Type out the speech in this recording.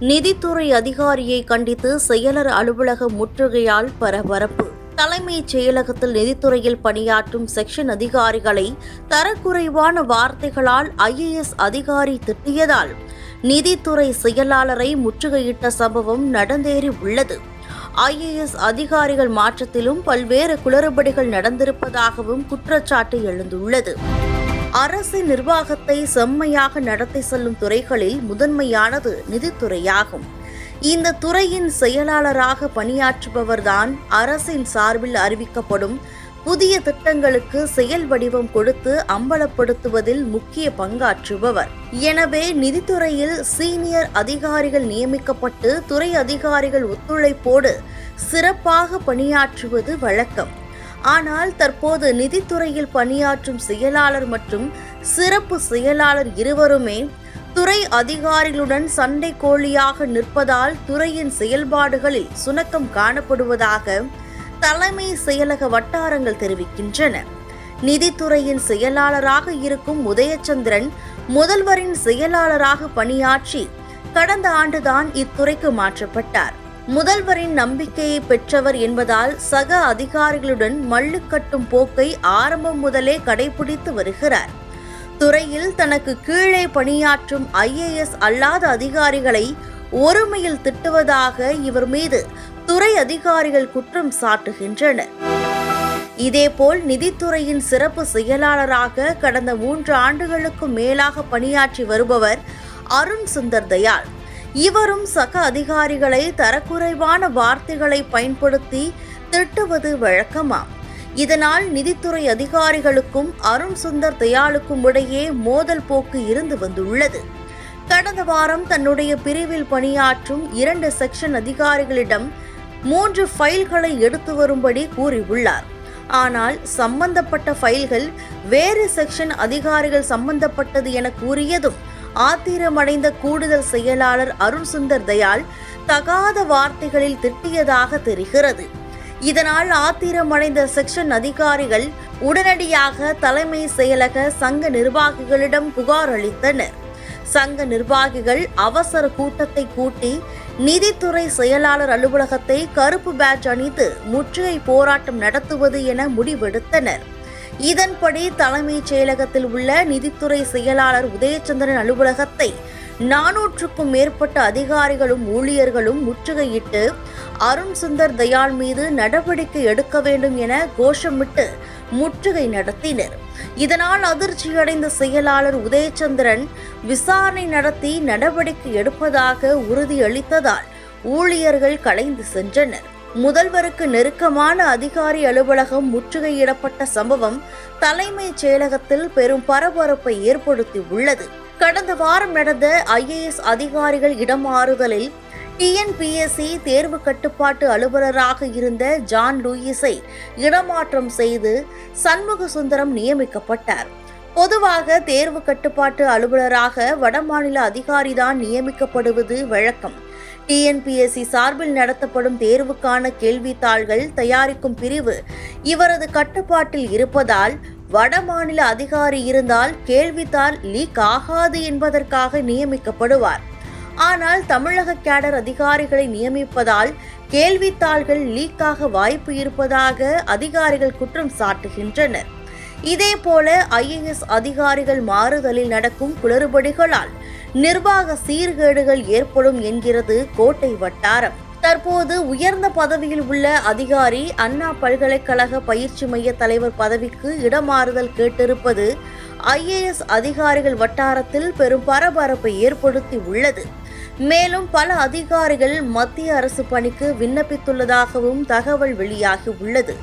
நிதித்துறை அதிகாரியை கண்டித்து செயலர் அலுவலக முற்றுகையால் பரபரப்பு. தலைமைச் செயலகத்தில் நிதித்துறையில் பணியாற்றும் செக்ஷன் அதிகாரிகளை தரக்குறைவான வார்த்தைகளால் ஐஏஎஸ் அதிகாரி திட்டியதால் நிதித்துறை செயலாளரை முற்றுகையிட்ட சம்பவம் நடந்தேறி உள்ளது. ஐஏஎஸ் அதிகாரிகள் மாற்றத்திலும் பல்வேறு குளறுபடிகள் நடந்திருப்பதாகவும் குற்றச்சாட்டு எழுந்துள்ளது. அரசின் நிர்வாகத்தை செம்மையாக நடத்தி செல்லும் துறைகளில் முதன்மையானது நிதித்துறையாகும். இந்த துறையின் செயலாளராக பணியாற்றுபவர்தான் அரசின் சார்பில் அறிவிக்கப்படும் புதிய திட்டங்களுக்கு செயல் வடிவம் கொடுத்து அம்பலப்படுத்துவதில் முக்கிய பங்காற்றுபவர். எனவே நிதித்துறையில் சீனியர் அதிகாரிகள் நியமிக்கப்பட்டு துறை அதிகாரிகள் ஒத்துழைப்போடு சிறப்பாக பணியாற்றுவது வழக்கம். ஆனால் தற்போது நிதித்துறையில் பணியாற்றும் செயலாளர் மற்றும் சிறப்பு செயலாளர் இருவருமே துறை அதிகாரிகளுடன் சண்டை கோழியாக நிற்பதால் துறையின் செயல்பாடுகளில் சுணக்கம் காணப்படுவதாக தலைமை செயலக வட்டாரங்கள் தெரிவிக்கின்றன. நிதித்துறையின் செயலாளராக இருக்கும் உதயச்சந்திரன் முதல்வரின் செயலாளராக பணியாற்றி கடந்த ஆண்டுதான் இத்துறைக்கு மாற்றப்பட்டார். முதல்வரின் நம்பிக்கையை பெற்றவர் என்பதால் சக அதிகாரிகளுடன் மல்லு கட்டும் போக்கை ஆரம்பம் முதலே கடைபிடித்து வருகிறார். துறையில் தனக்கு கீழே பணியாற்றும் ஐஏஎஸ் அல்லாத அதிகாரிகளை ஒருமையில் திட்டுவதாக இவர் மீது துறை அதிகாரிகள் குற்றம் சாட்டுகின்றனர். இதேபோல் நிதித்துறையின் சிறப்பு செயலாளராக கடந்த மூன்று ஆண்டுகளுக்கும் மேலாக பணியாற்றி வருபவர் அருண் சுந்தர் தயாள். இவரும் சக அதிகாரிகளை தரக்குறைவான வார்த்தைகளை பயன்படுத்தி திட்டுவது வழக்கமாம் இதனால் நிதித்துறை அதிகாரிகளுக்கும் அருண் சுந்தர் தயாளுக்கும் இடையே மோதல் போக்கு இருந்து வந்துள்ளது. கடந்த வாரம் தன்னுடைய பிரிவில் பணியாற்றும் இரண்டு செக்ஷன் அதிகாரிகளிடம் மூன்று ஃபைல்களை எடுத்து வரும்படி கூறியுள்ளார். ஆனால் சம்பந்தப்பட்ட ஃபைல்கள் வேறு செக்ஷன் அதிகாரிகள் சம்பந்தப்பட்டது என கூறியதும் ஆத்திரமடைந்த கூடுதல் செயலாளர் அருண் சுந்தர் தயாள் தகாத வார்த்தைகளில் திட்டியதாக தெரிகிறது. இதனால் ஆத்திரமடைந்த செக்ஷன் அதிகாரிகள் உடனடியாக தலைமை செயலக சங்க நிர்வாகிகளிடம் புகார் அளித்தனர். சங்க நிர்வாகிகள் அவசர கூட்டத்தை கூட்டி நிதித்துறை செயலாளர் அலுவலகத்தை கருப்பு பேட்ச் அணிந்து முற்றுகை போராட்டம் நடத்துவது என முடிவெடுத்தனர். இதன்படி தலைமைச் செயலகத்தில் உள்ள நிதித்துறை செயலாளர் உதயச்சந்திரன் அலுவலகத்தை நானூற்றுக்கும் மேற்பட்ட அதிகாரிகளும் ஊழியர்களும் முற்றுகையிட்டு அருண் சுந்தர் தயாள் மீது நடவடிக்கை எடுக்க வேண்டும் என கோஷமிட்டு முற்றுகை நடத்தினர். இதனால் அதிர்ச்சியடைந்த செயலாளர் உதயச்சந்திரன் விசாரணை நடத்தி நடவடிக்கை எடுப்பதாக உறுதியளித்ததால் ஊழியர்கள் கலைந்து சென்றனர். முதல்வருக்கு நெருக்கமான அதிகாரி அலுவலகம் முற்றுகையிடப்பட்ட சம்பவம் தலைமைச் செயலகத்தில் பெரும் பரபரப்பை ஏற்படுத்தி உள்ளது. கடந்த வாரம் நடந்த ஐஏஎஸ் அதிகாரிகள் இடமாறுதலில் டிஎன்பிஎஸ்சி தேர்வு கட்டுப்பாட்டு அலுவலராக இருந்த ஜான் லூயிஸை இடமாற்றம் செய்து சண்முக சுந்தரம் நியமிக்கப்பட்டார். பொதுவாக தேர்வு கட்டுப்பாட்டு அலுவலராக வடமாநில அதிகாரிதான் நியமிக்கப்படுவது வழக்கம். டிஎன்பிஎஸ்சி சார்பில் நடத்தப்படும் தேர்வுக்கான கேள்வித்தாள்கள் தயாரிக்கும் பிரிவு இவரது கட்டுப்பாட்டில் இருப்பதால் வடமாநில அதிகாரி இருந்தால் கேள்வித்தாள் லீக் ஆகாது என்பதற்காக நியமிக்கப்படுவார். ஆனால் தமிழக கேடர் அதிகாரிகளை நியமிப்பதால் கேள்வித்தாள்கள் லீக்காக வாய்ப்பு இருப்பதாக அதிகாரிகள் குற்றம் சாட்டுகின்றனர். இதேபோல ஐஏஎஸ் அதிகாரிகள் மாறுதலில் நடக்கும் குளறுபடிகளால் நிர்வாக சீர்கேடுகள் ஏற்படும் என்கிறது கோட்டை வட்டாரம். தற்போது உயர்ந்த பதவியில் உள்ள அதிகாரி அண்ணா பல்கலைக்கழக பயிற்சி மைய தலைவர் பதவிக்கு இடமாறுதல் கேட்டிருப்பது ஐஏஎஸ் அதிகாரிகள் வட்டாரத்தில் பெரும் பரபரப்பை ஏற்படுத்தி உள்ளது மேலும் பல அதிகாரிகள் மத்திய அரசு பணிக்கு விண்ணப்பித்துள்ளதாகவும் தகவல் வெளியாகி உள்ளது.